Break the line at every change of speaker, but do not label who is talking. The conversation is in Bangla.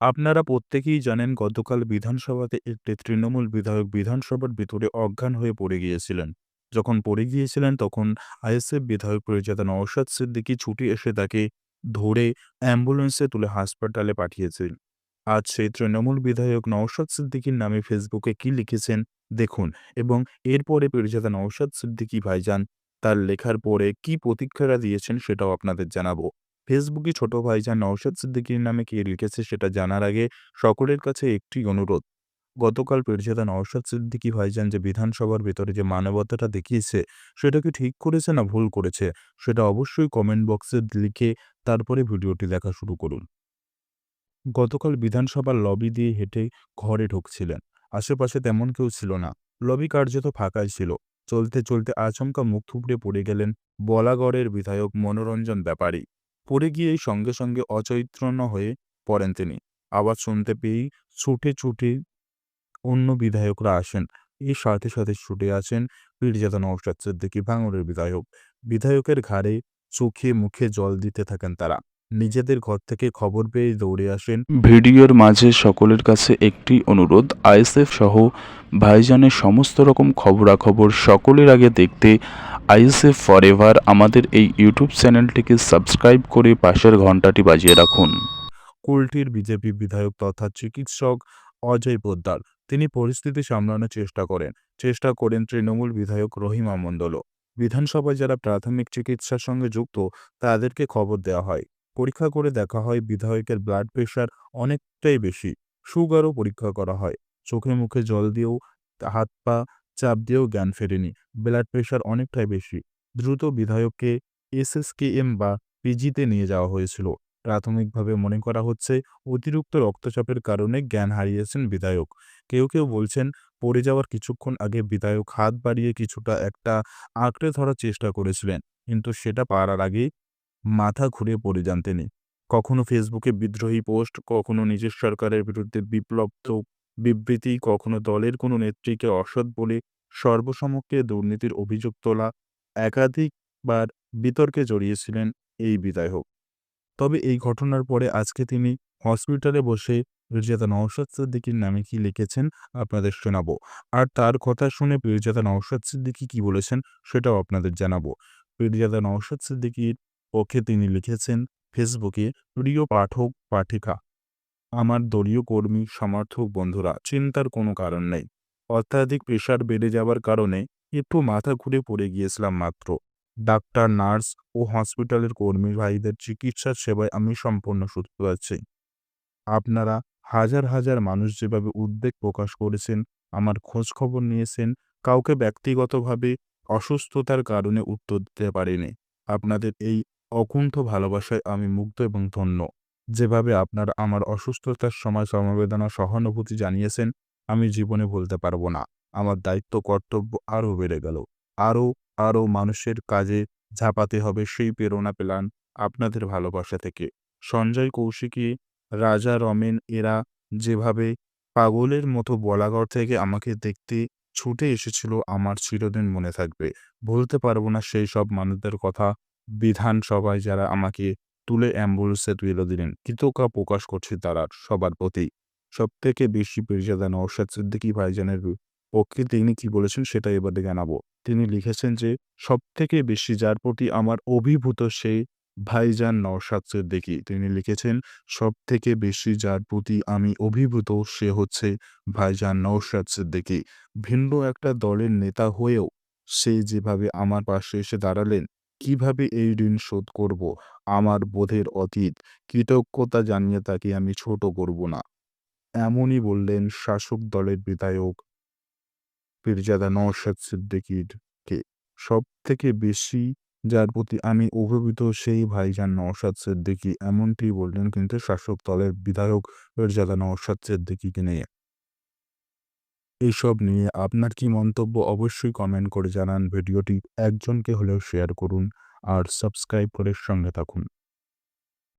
আপনারা প্রত্যেকেই জানেন গতকাল বিধানসভাতে একটি তৃণমূল বিধায়ক বিধানসভার ভিতরে অজ্ঞান হয়ে পড়ে গিয়েছিলেন। যখন পড়ে গিয়েছিলেন তখন আইএসএফ বিধায়ক পরিচাতা নওশাদ সিদ্দিকী ছুটি এসে তাকে ধরে অ্যাম্বুলেন্সে তুলে হাসপাতালে পাঠিয়েছেন। আজ সেই তৃণমূল বিধায়ক নওশাদ সিদ্দিকীর নামে ফেসবুকে কি লিখেছেন দেখুন এবং এরপরে পরিচাতা নওশাদ সিদ্দিকী ভাইজান তার লেখার পরে কি প্রতিক্রিয়া দিয়েছেন সেটাও আপনাদের জানাব। ফেসবুকে ছোট ভাইজান নওশাদ সিদ্দিকীর নামে কে লিখেছে সেটা জানার আগে সকলের কাছে একটি অনুরোধ। গতকাল পীরজাদা নওশাদ সিদ্দিকী ভাইজান যে বিধানসভার ভেতরে যে মানবতাটা দেখিয়েছে, সেটা কি ঠিক করেছে না ভুল করেছে, সেটা অবশ্যই কমেন্ট বক্সে লিখে তারপরে ভিডিওটি দেখা শুরু করুন। গতকাল বিধানসভার লবি দিয়ে হেঁটে ঘরে ঢুকছিলেন। আশেপাশে তেমন কেউ ছিল না। লবি কার্যত ফাঁকাই ছিল। চলতে চলতে আচমকা মুখ থুবড়ে পড়ে গেলেন বলাগড়ের বিধায়ক মনোরঞ্জন ব্যাপারী। পড়ে গিয়েই সঙ্গে সঙ্গে অচৈতন্য হয়ে পড়েন তিনি। আবার শুনতে পেয়েই ছুটে ছুটে অন্য বিধায়করা আসেন। এর সাথে সাথে ছুটে আছেন পীরজাদা নওশাদ সিদ্দিকী, ভাঙড়ের বিধায়ক। বিধায়কের ঘাড়ে চোখে মুখে জল দিতে থাকেন তারা। নিজেদের ঘর থেকে খবর পেয়ে দৌড়ে আসেন।
ভিডিওর মাঝে সকলের কাছে একটি অনুরোধ আইএসএফ সহ ভাইজানের সমস্ত রকম খবরাখবর সকলের আগে দেখতে আইএসএফ ফরএভার আমাদের এই ইউটিউব চ্যানেলটিকে সাবস্ক্রাইব করে পাশের ঘন্টাটি বাজিয়ে রাখুন।
কুলটির বিজেপি বিধায়ক তথা চিকিৎসক অজয় পোদ্দার তিনি পরিস্থিতি সামলানোর চেষ্টা করেন। চেষ্টা করেন তৃণমূল বিধায়ক রহিমা মণ্ডলও। বিধানসভায় যারা প্রাথমিক চিকিৎসার সঙ্গে যুক্ত তাদেরকে খবর দেওয়া হয়। পরীক্ষা করে দেখা হয় বিধায়কের ব্লাড প্রেশার অনেকটাই বেশি। সুগারও পরীক্ষা করা হয়। চোখে মুখে জল দিয়েও হাত পা চাপ দিয়েও জ্ঞান ফেরেনি। ব্লাড প্রেশার অনেকটাই বেশি। দ্রুত বিধায়ককে এসএসকেএম বা পিজিতে নিয়ে যাওয়া হয়েছিল। প্রাথমিকভাবে মনে করা হচ্ছে, অতিরিক্ত রক্তচাপের কারণে জ্ঞান হারিয়েছেন বিধায়ক। কেউ কেউ বলছেন, পড়ে যাওয়ার কিছুক্ষণ আগে বিধায়ক হাত বাড়িয়ে কিছুটা একটা আঁকড়ে ধরার চেষ্টা করেছিলেন। কিন্তু সেটা পারার আগেই মাথা ঘুরে পড়ে যান তিনি। কখনো ফেসবুকে বিদ্রোহী পোস্ট, কখনো নিজের সরকারের বিরুদ্ধে বিপ্লব্ধ বিবৃতি, কখনো দলের কোনো নেত্রীকে অসৎ বলে সর্বসমক্ষে দুর্নীতির অভিযোগ তোলা, একাধিকবার বিতর্কে জড়িয়েছিলেন এই বিদায় হোক তবে এই ঘটনার পরে আজকে তিনি হসপিটালে বসে পীরজাদা নওশাদ সিদ্দিকীর নামে কি লিখেছেন আপনাদের শোনাবো। আর তার কথা শুনে পীরজাদা নওশাদ সিদ্দিকী কি বলেছেন সেটাও আপনাদের জানাব। পীরজাদা নওশাদ সিদ্দিকীর পক্ষে তিনি লিখেছেন, ফেসবুকে প্রিয় পাঠক, পাঠিকা। আমার দলীয় কর্মী, সমর্থক বন্ধুরা, চিন্তার কোনো কারণ নেই। অত্যাধিক প্রেশার বেড়ে যাওয়ার কারণে একটু মাথা ঘুরে পড়ে গিয়েছিলাম মাত্র। ডাক্তার, নার্স ও হসপিটালের কর্মী ভাইদের চিকিৎসার সেবায় আমি সম্পূর্ণ সুস্থ আছি। আপনারা হাজার হাজার মানুষ যেভাবে উদ্বেগ প্রকাশ করেছেন, আমার খোঁজ খবর নিয়েছেন, কাউকে ব্যক্তিগতভাবে অসুস্থতার কারণে উত্তর দিতে পারিনি। আপনাদের এই অকুণ্ঠ ভালোবাসায় আমি মুগ্ধ এবং ধন্য। যেভাবে আপনারা আমার অসুস্থতার সময় সমবেদনা, সহানুভূতি জানিয়েছেন, আমি জীবনে বলতে পারব না। আমার দায়িত্ব, কর্তব্য আরও বেড়ে গেল। আরও আরও মানুষের কাজে ঝাঁপাতে হবে সেই প্রেরণা পেলাম আপনাদের ভালোবাসা থেকে। সঞ্জয় কৌশিকী, রাজা রমেন এরা যেভাবে পাগলের মতো বলাগড় থেকে আমাকে দেখতে ছুটে এসেছিল, আমার চিরদিন মনে থাকবে। বলতে পারব না সেই সব মানুষদের কথা বিধানসভায় যারা আমাকে তুলে অ্যাম্বুলেন্সে তুলে দিলেন, কৃতজ্ঞতা প্রকাশ করছে তারা সবার প্রতি। সব থেকে বেশি পরিচাদা নওশাদ সিদ্দিকী ভাইজানের পক্ষে তিনি কি বলেছেন সেটা এবারে জানাব। তিনি লিখেছেন যে সব থেকে বেশি যার প্রতি আমার অভিভূত সেই ভাইজান নওশাদ সিদ্দিকী। তিনি লিখেছেন সব থেকে বেশি যার প্রতি আমি অভিভূত সে হচ্ছে ভাইজান নওশাদ সিদ্দিকী। ভিন্ন একটা দলের নেতা হয়েও সে যেভাবে আমার পাশে এসে দাঁড়ালেন কীভাবে এই ঋণ শোধ করব? আমার বোধের অতীত, কৃতজ্ঞতা জানিয়ে তাকে আমি ছোট করব না। এমনই বললেন শাসক দলের বিধায়ক পীরজাদা নওশাদ সিদ্দিকীরকে সব থেকে বেশি যার প্রতি আমি অভিভূত সেই ভাইজান নওশাদ সিদ্দিকী। এমনটি বললেন কিন্তু শাসক দলের বিধায়ক পীরজাদা নওশাদ সিদ্দিকীকে নিয়ে। এইসব নিয়ে আপনার কি মন্তব্য অবশ্যই কমেন্ট করে জানান। ভিডিওটি একজনকে হলেও শেয়ার করুন আর সাবস্ক্রাইব করে সঙ্গে থাকুন।